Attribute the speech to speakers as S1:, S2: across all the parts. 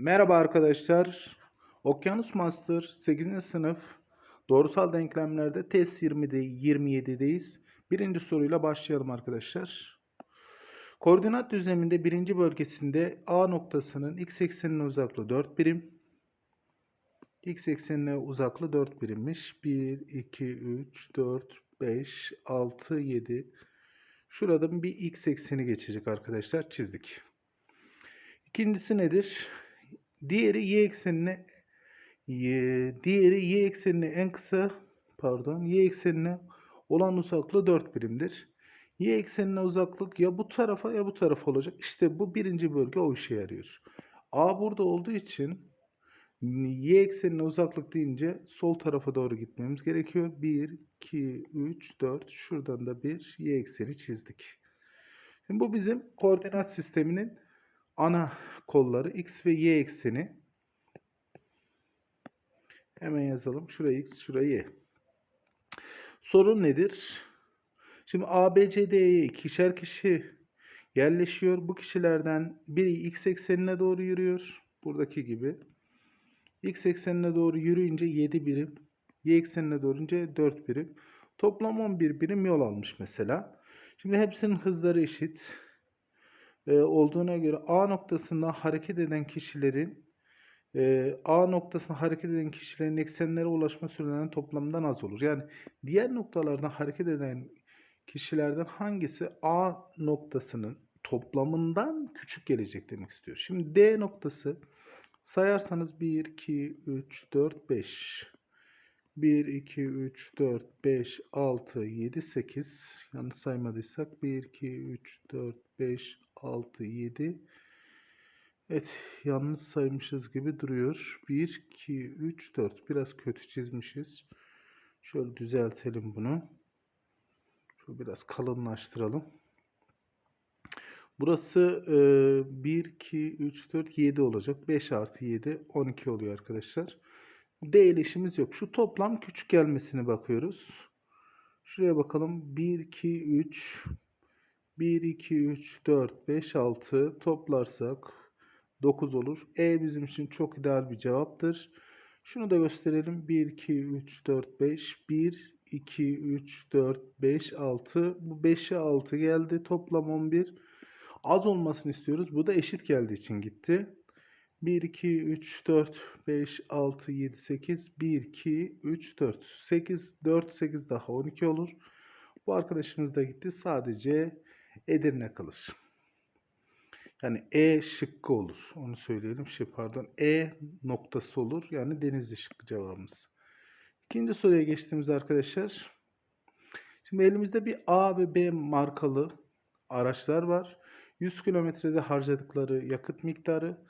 S1: Merhaba arkadaşlar. Okyanus Master 8. sınıf doğrusal denklemlerde test 20'de 27'deyiz. Birinci soruyla başlayalım arkadaşlar. Koordinat düzleminde birinci bölgesinde A noktasının x eksenine uzaklığı 4 birim. X eksenine uzaklığı 4 birimmiş. 1, 2, 3, 4, 5, 6, 7. Şurada bir x ekseni geçecek arkadaşlar. Çizdik. İkincisi nedir? Diğeri y eksenine y, diğeri y eksenine en kısa pardon y eksenine olan uzaklığı 4 birimdir. Y eksenine uzaklık ya bu tarafa ya bu tarafa olacak. İşte bu birinci bölge o işe yarıyor. A burada olduğu için y eksenine uzaklık deyince sol tarafa doğru gitmemiz gerekiyor. 1, 2, 3, 4. Şuradan da bir y ekseni çizdik. Şimdi bu bizim koordinat sisteminin ana kolları x ve y ekseni. Hemen yazalım. Şuraya x, şuraya y. Sorun nedir? Şimdi A, B, C, D'ye ikişer kişi yerleşiyor. Bu kişilerden biri x eksenine doğru yürüyor. Buradaki gibi. X eksenine doğru yürüyünce 7 birim. Y eksenine doğru yürüyünce 4 birim. Toplam 11 birim yol almış mesela. Şimdi hepsinin hızları eşit olduğuna göre A noktasında hareket eden kişilerin e, A noktasına hareket eden kişilerin eksenlere ulaşma sürelerinin toplamından az olur. Yani diğer noktalardan hareket eden kişilerden hangisi A noktasının toplamından küçük gelecek demek istiyor. Şimdi D noktası sayarsanız 1, 2, 3, 4, 5. 1, 2, 3, 4, 5, 6, 7, 8. Yanlış saymadıysak 1, 2, 3, 4, 5, 6, 7. Evet yanlış saymışız gibi duruyor. 1, 2, 3, 4. Biraz kötü çizmişiz. Şöyle düzeltelim bunu. Şöyle biraz kalınlaştıralım. Burası e, 1, 2, 3, 4, 7 olacak. 5 artı 7, 12 oluyor arkadaşlar. D ile işimiz yok. Şu toplam küçük gelmesine bakıyoruz. Şuraya bakalım. 1, 2, 3, 1, 2, 3, 4, 5, 6 toplarsak 9 olur. E bizim için çok ideal bir cevaptır. Şunu da gösterelim. 1, 2, 3, 4, 5, 1, 2, 3, 4, 5, 6. Bu 5'e 6 geldi. Toplam 11. Az olmasını istiyoruz. Bu da eşit geldiği için gitti. 1, 2, 3, 4, 5, 6, 7, 8. 1, 2, 3, 4. 8, 4, 8 daha 12 olur. Bu arkadaşımız da gitti. Sadece Edirne kalır. Yani E şıkkı olur. Onu söyleyelim. Şey pardon. E noktası olur. Yani Denizli şıkkı cevabımız. İkinci soruya geçtiğimiz arkadaşlar. Şimdi elimizde bir A ve B markalı araçlar var. 100 kilometrede harcadıkları yakıt miktarı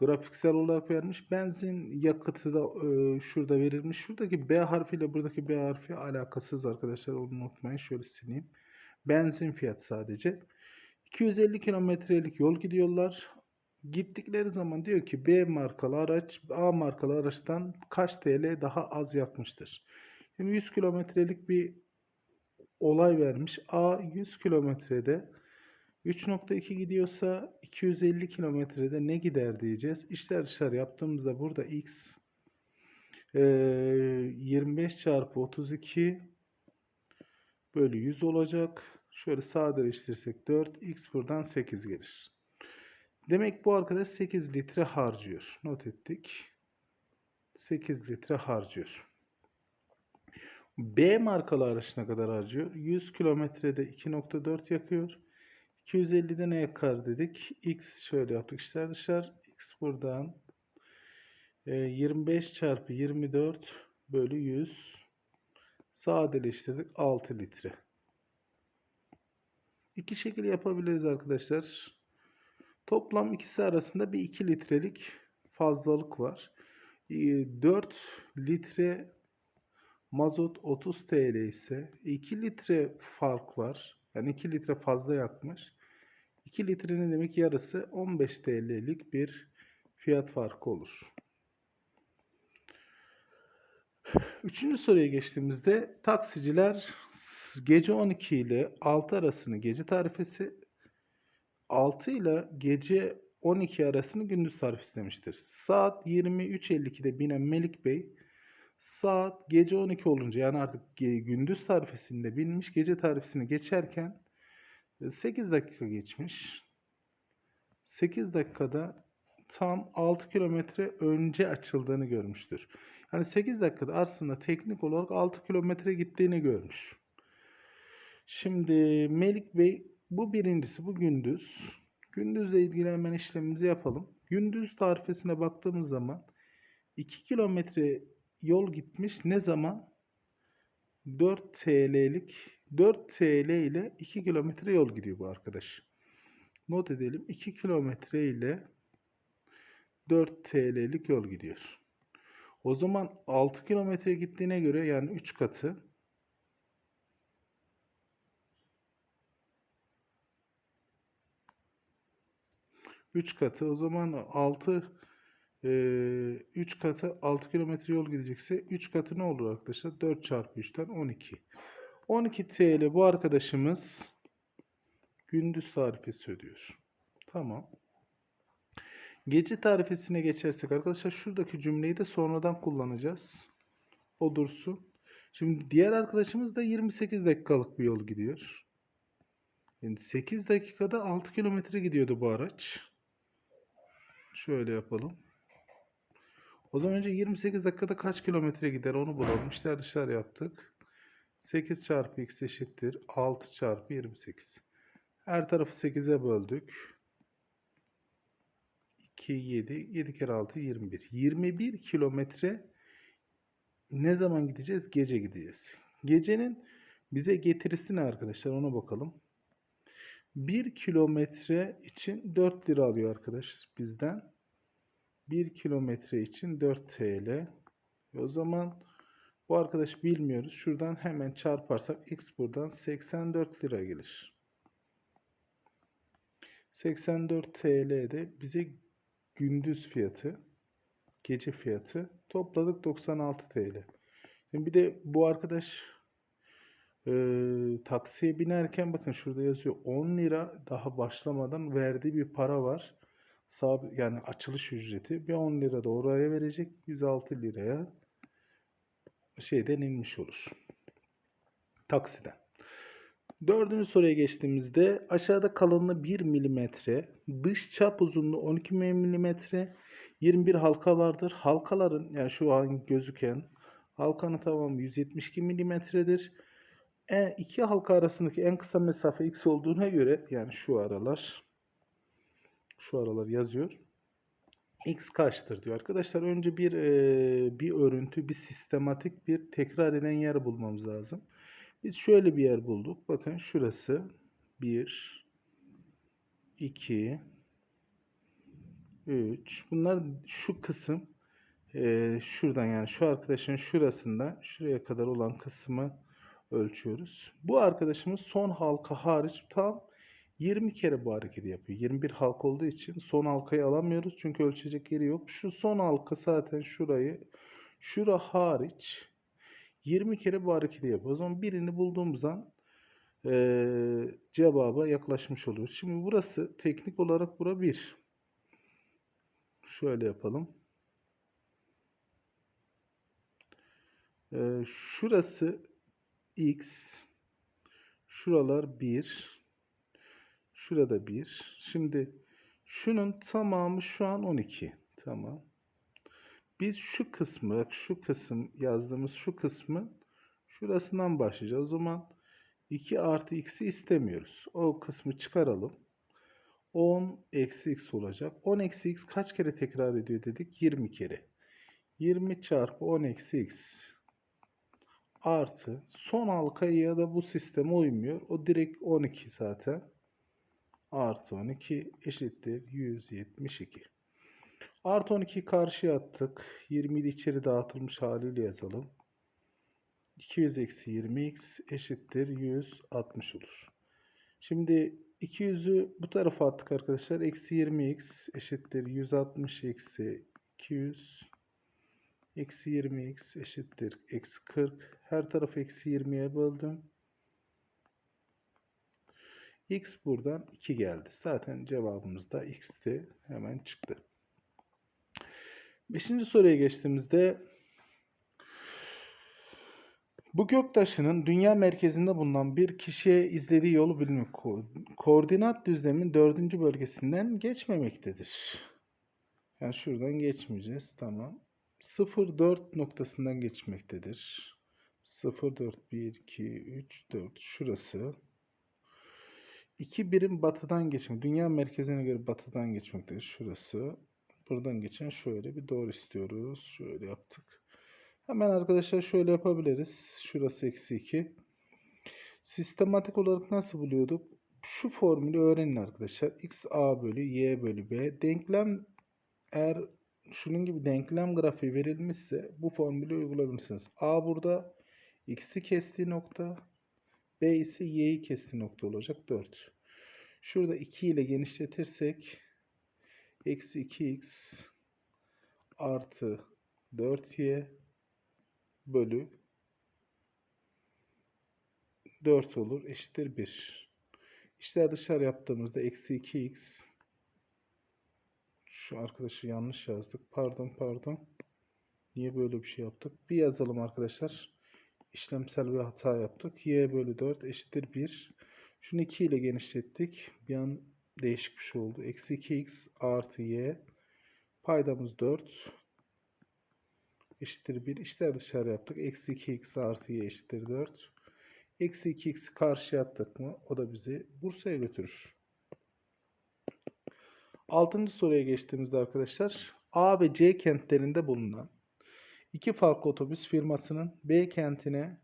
S1: grafiksel olarak vermiş. Benzin yakıtı da e, şurada verilmiş. Şuradaki B harfiyle buradaki B harfi alakasız arkadaşlar. Onu unutmayın. Şöyle sileyim. Benzin fiyat sadece. 250 kilometrelik yol gidiyorlar. Gittikleri zaman diyor ki B markalı araç A markalı araçtan kaç TL daha az yakmıştır. Şimdi 100 kilometrelik bir olay vermiş. A 100 kilometrede 3.2 gidiyorsa 250 kilometrede ne gider diyeceğiz. İşler dışarı yaptığımızda burada x e, 25 çarpı 32 bölü 100 olacak. Şöyle sadeleştirirsek 4 x buradan 8 gelir. Demek bu arkadaş 8 litre harcıyor. Not ettik. 8 litre harcıyor. B markalı araç ne kadar harcıyor? 100 kilometrede 2.4 yakıyor. 250'de ne yakar dedik? X şöyle yaptık. İşler dışarı. X buradan 25 çarpı 24 bölü 100 sadeleştirdik. 6 litre. İki şekil yapabiliriz arkadaşlar. Toplam ikisi arasında bir 2 litrelik fazlalık var. 4 litre mazot 30 TL ise 2 litre fark var. Yani 2 litre fazla yakmış. 2 litrenin demek yarısı 15 TL'lik bir fiyat farkı olur. Üçüncü soruya geçtiğimizde taksiciler gece 12 ile 6 arasını gece tarifesi 6 ile gece 12 arasını gündüz tarif istemiştir. Saat 23.52'de binen Melik Bey saat gece 12 olunca yani artık gündüz tarifesinde binmiş gece tarifesini geçerken 8 dakika geçmiş. 8 dakikada tam 6 kilometre önce açıldığını görmüştür. Yani 8 dakikada aslında teknik olarak 6 kilometre gittiğini görmüş. Şimdi Melik Bey bu birincisi bu gündüz. Gündüzle ilgili işlemimizi yapalım. Gündüz tarifesine baktığımız zaman 2 kilometre yol gitmiş. Ne zaman? 4 TL'lik 4 TL ile 2 kilometre yol gidiyor bu arkadaş. Not edelim. 2 kilometre ile 4 TL'lik yol gidiyor. O zaman 6 kilometre gittiğine göre yani 3 katı 3 katı o zaman 6 3 katı 6 kilometre yol gidecekse 3 katı ne olur arkadaşlar? 4 çarpı 3'ten 12. 12 TL bu arkadaşımız gündüz tarifesi ödüyor. Tamam. Gece tarifesine geçersek arkadaşlar şuradaki cümleyi de sonradan kullanacağız. O dursun. Şimdi diğer arkadaşımız da 28 dakikalık bir yol gidiyor. Yani 8 dakikada 6 kilometre gidiyordu bu araç. Şöyle yapalım. O zaman önce 28 dakikada kaç kilometre gider onu bulalım. İşler dışlar yaptık. 8 çarpı x eşittir. 6 çarpı 28. Her tarafı 8'e böldük. 2, 7. 7 kere 6, 21. 21 kilometre ne zaman gideceğiz? Gece gideceğiz. Gecenin bize getirisi ne arkadaşlar? Ona bakalım. 1 kilometre için 4 lira alıyor arkadaş bizden. 1 kilometre için 4 TL. E o zaman bu arkadaş bilmiyoruz. Şuradan hemen çarparsak x buradan 84 lira gelir. 84 TL de bize gündüz fiyatı, gece fiyatı topladık 96 TL. Şimdi bir de bu arkadaş e, taksiye binerken bakın şurada yazıyor 10 lira daha başlamadan verdiği bir para var. Sabit, yani açılış ücreti bir 10 lira da oraya verecek 106 liraya şeyden inmiş olur. Taksiden. Dördüncü soruya geçtiğimizde aşağıda kalınlığı 1 mm, dış çap uzunluğu 12 mm, 21 halka vardır. Halkaların yani şu an gözüken halkanın tamamı 172 mm'dir. E, iki halka arasındaki en kısa mesafe x olduğuna göre yani şu aralar şu aralar yazıyor. X kaçtır diyor. Arkadaşlar önce bir e, bir örüntü, bir sistematik bir tekrar eden yer bulmamız lazım. Biz şöyle bir yer bulduk. Bakın şurası 1 2 3 Bunlar şu kısım e, şuradan yani şu arkadaşın şurasında şuraya kadar olan kısmı ölçüyoruz. Bu arkadaşımız son halka hariç tam 20 kere bu hareketi yapıyor. 21 halka olduğu için son halkayı alamıyoruz. Çünkü ölçecek yeri yok. Şu son halka zaten şurayı şura hariç 20 kere bu hareketi yapıyor. O zaman birini bulduğumuz an e, cevaba yaklaşmış oluyoruz. Şimdi burası teknik olarak bura 1. Şöyle yapalım. E, şurası x. Şuralar 1. Şurada 1. Şimdi şunun tamamı şu an 12. Tamam. Biz şu kısmı, bak şu kısım yazdığımız şu kısmın şurasından başlayacağız. O zaman 2 artı x'i istemiyoruz. O kısmı çıkaralım. 10 eksi x olacak. 10 eksi x kaç kere tekrar ediyor dedik? 20 kere. 20 çarpı 10 eksi x artı son halkaya ya da bu sisteme uymuyor. O direkt 12 zaten. Artı 12 eşittir 172. Artı 12'yi karşıya attık. 20'yi içeri dağıtılmış haliyle yazalım. 200 eksi 20x eşittir 160 olur. Şimdi 200'ü bu tarafa attık arkadaşlar. Eksi 20x eşittir 160 eksi 200 eksi 20x eşittir eksi 40. Her tarafı eksi 20'ye böldüm. X buradan 2 geldi. Zaten cevabımız da X'ti. Hemen çıktı. Beşinci soruya geçtiğimizde bu göktaşının dünya merkezinde bulunan bir kişiye izlediği yolu bilmek ko- koordinat düzlemin dördüncü bölgesinden geçmemektedir. Yani şuradan geçmeyeceğiz. Tamam. 0-4 noktasından geçmektedir. 0-4, 1, 2, 3, 4. Şurası. 2 birim batıdan geçmek. Dünya merkezine göre batıdan geçmektedir. Şurası. Buradan geçen şöyle bir doğru istiyoruz. Şöyle yaptık. Hemen arkadaşlar şöyle yapabiliriz. Şurası eksi 2. Sistematik olarak nasıl buluyorduk? Şu formülü öğrenin arkadaşlar. x a bölü y bölü b. Denklem eğer şunun gibi denklem grafiği verilmişse bu formülü uygulayabilirsiniz. a burada x'i kestiği nokta. B ise y'yi kestiği nokta olacak. 4. Şurada 2 ile genişletirsek eksi 2x artı 4y bölü 4 olur. Eşittir 1. İşler dışarı yaptığımızda eksi 2x şu arkadaşı yanlış yazdık. Pardon pardon. Niye böyle bir şey yaptık? Bir yazalım arkadaşlar. İşlemsel bir hata yaptık. y bölü 4 eşittir 1. Şunu 2 ile genişlettik. Bir an değişik bir şey oldu. Eksi 2x artı y. Paydamız 4 eşittir 1. İşler dışarı yaptık. Eksi 2x artı y eşittir 4. Eksi 2x'i karşıya attık mı o da bizi Bursa'ya götürür. Altıncı soruya geçtiğimizde arkadaşlar A ve C kentlerinde bulunan iki farklı otobüs firmasının B kentine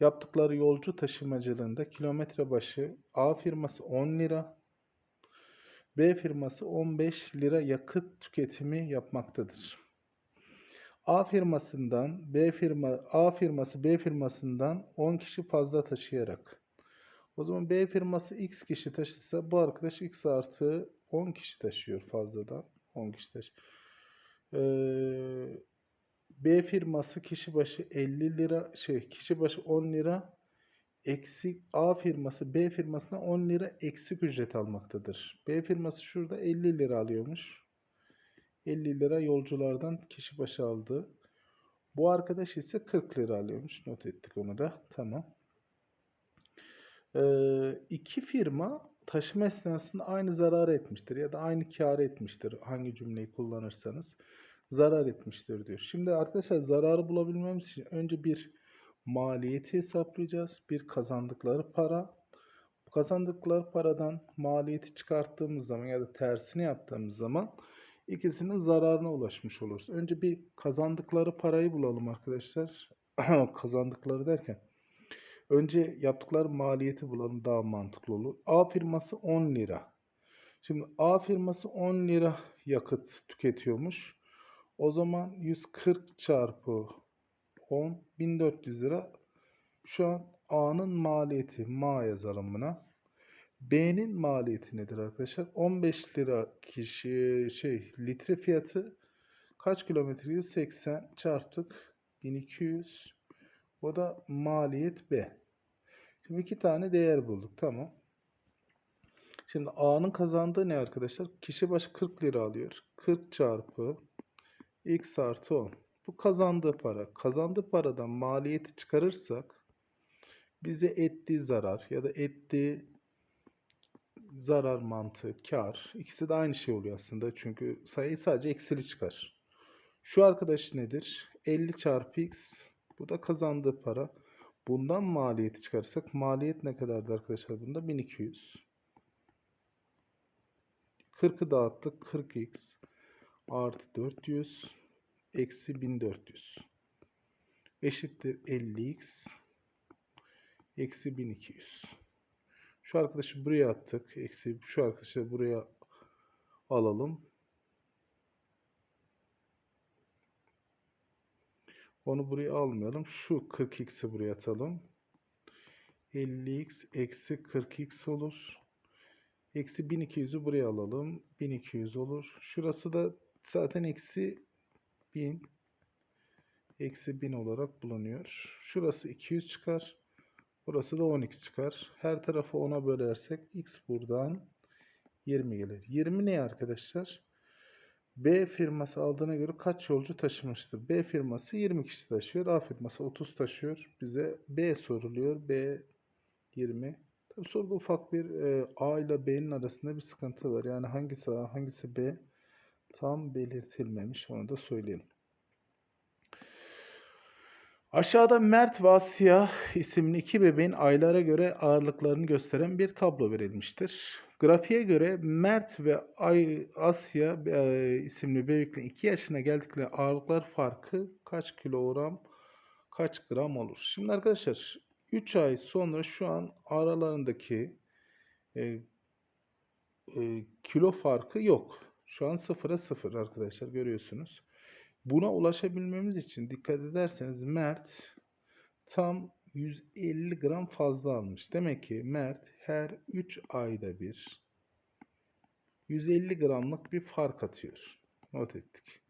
S1: yaptıkları yolcu taşımacılığında kilometre başı A firması 10 lira, B firması 15 lira yakıt tüketimi yapmaktadır. A firmasından B firma A firması B firmasından 10 kişi fazla taşıyarak. O zaman B firması X kişi taşısa bu arkadaş X artı 10 kişi taşıyor fazladan. 10 kişi taşı. Ee, B firması kişi başı 50 lira şey kişi başı 10 lira eksik A firması B firmasına 10 lira eksik ücret almaktadır. B firması şurada 50 lira alıyormuş. 50 lira yolculardan kişi başı aldı. Bu arkadaş ise 40 lira alıyormuş. Not ettik onu da. Tamam. Ee, iki firma taşıma esnasında aynı zarar etmiştir ya da aynı kar etmiştir. Hangi cümleyi kullanırsanız zarar etmiştir diyor. Şimdi arkadaşlar zararı bulabilmemiz için önce bir maliyeti hesaplayacağız. Bir kazandıkları para. Bu kazandıkları paradan maliyeti çıkarttığımız zaman ya da tersini yaptığımız zaman ikisinin zararına ulaşmış oluruz. Önce bir kazandıkları parayı bulalım arkadaşlar. kazandıkları derken önce yaptıkları maliyeti bulalım daha mantıklı olur. A firması 10 lira. Şimdi A firması 10 lira yakıt tüketiyormuş. O zaman 140 çarpı 10 1400 lira. Şu an A'nın maliyeti ma yazalım buna. B'nin maliyeti nedir arkadaşlar? 15 lira kişi şey litre fiyatı kaç kilometre? 80 çarptık 1200. O da maliyet B. Şimdi iki tane değer bulduk. Tamam. Şimdi A'nın kazandığı ne arkadaşlar? Kişi başı 40 lira alıyor. 40 çarpı x artı 10. Bu kazandığı para. Kazandığı paradan maliyeti çıkarırsak bize ettiği zarar ya da ettiği zarar mantığı, kar. ikisi de aynı şey oluyor aslında. Çünkü sayı sadece eksili çıkar. Şu arkadaş nedir? 50 çarpı x. Bu da kazandığı para. Bundan maliyeti çıkarsak maliyet ne kadardı arkadaşlar bunda? 1200. 40'ı dağıttık. 40x artı 400 eksi 1400 eşittir 50x eksi 1200. Şu arkadaşı buraya attık. Eksi şu arkadaşı buraya alalım. Onu buraya almayalım. Şu 40x'i buraya atalım. 50x eksi 40x olur. Eksi 1200'ü buraya alalım. 1200 olur. Şurası da zaten eksi 1000 eksi 1000 olarak bulunuyor. Şurası 200 çıkar. Burası da 10x çıkar. Her tarafı 10'a bölersek x buradan 20 gelir. 20 ne arkadaşlar? B firması aldığına göre kaç yolcu taşımıştır? B firması 20 kişi taşıyor. A firması 30 taşıyor. Bize B soruluyor. B 20. Tabii soruda ufak bir e, A ile B'nin arasında bir sıkıntı var. Yani hangisi A hangisi B tam belirtilmemiş. Onu da söyleyelim. Aşağıda Mert ve Asya isimli iki bebeğin aylara göre ağırlıklarını gösteren bir tablo verilmiştir. Grafiğe göre Mert ve Asya e, isimli bebeklerin 2 yaşına geldikleri ağırlıklar farkı kaç kilogram, kaç gram olur? Şimdi arkadaşlar 3 ay sonra şu an aralarındaki e, e, kilo farkı yok. Şu an sıfıra sıfır arkadaşlar görüyorsunuz. Buna ulaşabilmemiz için dikkat ederseniz Mert tam 150 gram fazla almış. Demek ki Mert her 3 ayda bir 150 gramlık bir fark atıyor. Not ettik.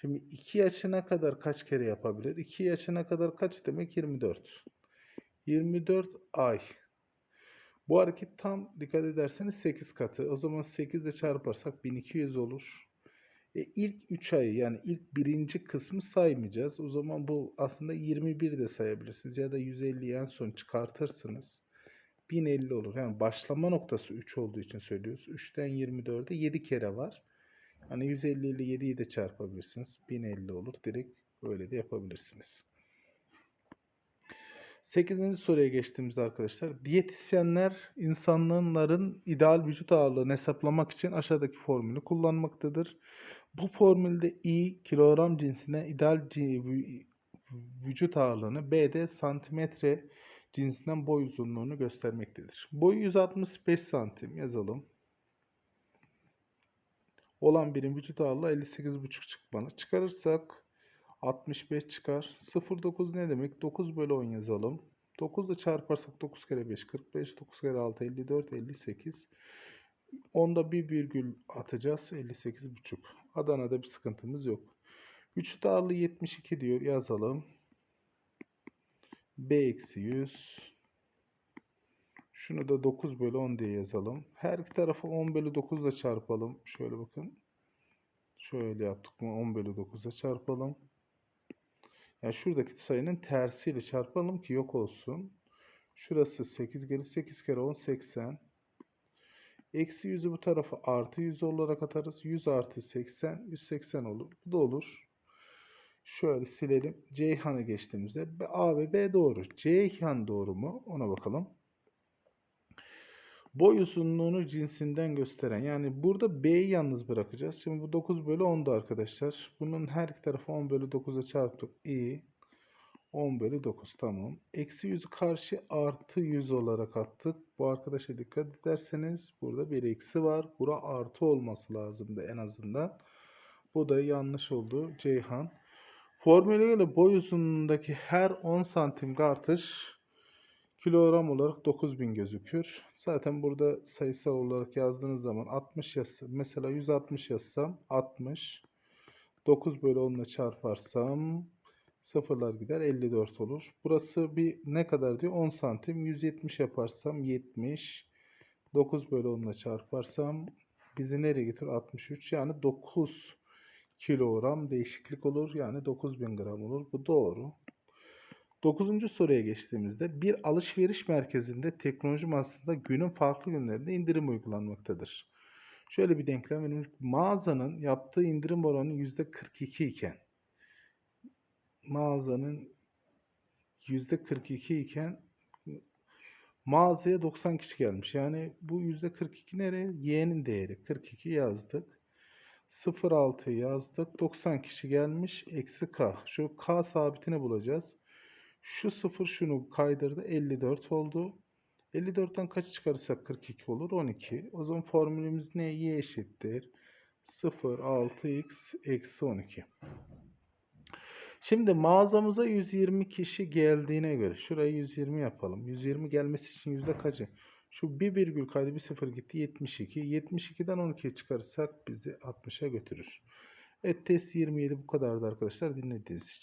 S1: Şimdi 2 yaşına kadar kaç kere yapabilir? 2 yaşına kadar kaç demek? 24. 24 ay. Bu hareket tam dikkat ederseniz 8 katı. O zaman 8 ile çarparsak 1200 olur. E ilk 3 ayı yani ilk birinci kısmı saymayacağız. O zaman bu aslında 21 de sayabilirsiniz. Ya da 150'yi en son çıkartırsınız. 1050 olur. Yani başlama noktası 3 olduğu için söylüyoruz. 3'ten 24'e 7 kere var. Hani 150 ile 7'yi de çarpabilirsiniz. 1050 olur. Direkt öyle de yapabilirsiniz. 8. soruya geçtiğimizde arkadaşlar diyetisyenler insanların ideal vücut ağırlığını hesaplamak için aşağıdaki formülü kullanmaktadır. Bu formülde I kilogram cinsine ideal vücut ağırlığını B'de santimetre cinsinden boy uzunluğunu göstermektedir. Boyu 165 santim yazalım. Olan birim vücut ağırlığı 58,5 çıkmalı. Çıkarırsak 65 çıkar. 0,9 ne demek? 9 bölü 10 yazalım. 9 ile çarparsak 9 kere 5 45, 9 kere 6 54, 58. Onda bir virgül atacağız 58,5. Adana'da bir sıkıntımız yok. Vücut ağırlığı 72 diyor yazalım. B eksi 100. Şunu da 9 bölü 10 diye yazalım. Her iki tarafı 10 bölü 9 ile çarpalım. Şöyle bakın. Şöyle yaptık mı 10 bölü 9 ile çarpalım. Yani şuradaki sayının tersiyle çarpalım ki yok olsun. Şurası 8 gelir. 8 kere 10 80. Eksi 100'ü bu tarafa artı 100 olarak atarız. 100 artı 80 180 olur. Bu da olur. Şöyle silelim. Ceyhan'ı geçtiğimizde A ve B doğru. Ceyhan doğru mu? Ona bakalım. Boy uzunluğunu cinsinden gösteren. Yani burada B'yi yalnız bırakacağız. Şimdi bu 9 bölü 10'du arkadaşlar. Bunun her iki tarafı 10 bölü 9'a çarptık. İyi. 10 bölü 9 tamam. Eksi 100'ü karşı artı 100 olarak attık. Bu arkadaşa dikkat ederseniz burada bir eksi var. Bura artı olması lazımdı en azından. Bu da yanlış oldu. Ceyhan. Formüle göre boy uzunluğundaki her 10 santim artış kilogram olarak 9000 gözükür. Zaten burada sayısal olarak yazdığınız zaman 60 yazsam mesela 160 yazsam 60 9 bölü 10 ile çarparsam sıfırlar gider 54 olur. Burası bir ne kadar diyor 10 santim 170 yaparsam 70 9 bölü 10 ile çarparsam bizi nereye getirir 63 yani 9 kilogram değişiklik olur. Yani 9000 gram olur. Bu doğru. Dokuzuncu soruya geçtiğimizde bir alışveriş merkezinde teknoloji mağazasında günün farklı günlerinde indirim uygulanmaktadır. Şöyle bir denklem verilmiş. Mağazanın yaptığı indirim oranı %42 iken mağazanın %42 iken mağazaya 90 kişi gelmiş. Yani bu %42 nereye? Y'nin değeri. 42 yazdık. 0.6 yazdık. 90 kişi gelmiş. Eksi K. Şu K sabitini bulacağız. Şu 0 şunu kaydırdı. 54 oldu. 54'ten kaç çıkarırsak 42 olur? 12. O zaman formülümüz ne? Y eşittir. 0 6x eksi 12. Şimdi mağazamıza 120 kişi geldiğine göre şurayı 120 yapalım. 120 gelmesi için yüzde kaçı? Şu bir virgül kaydı bir sıfır gitti 72. 72'den 12'ye çıkarırsak bizi 60'a götürür. Evet test 27 bu kadardı arkadaşlar dinlediğiniz için.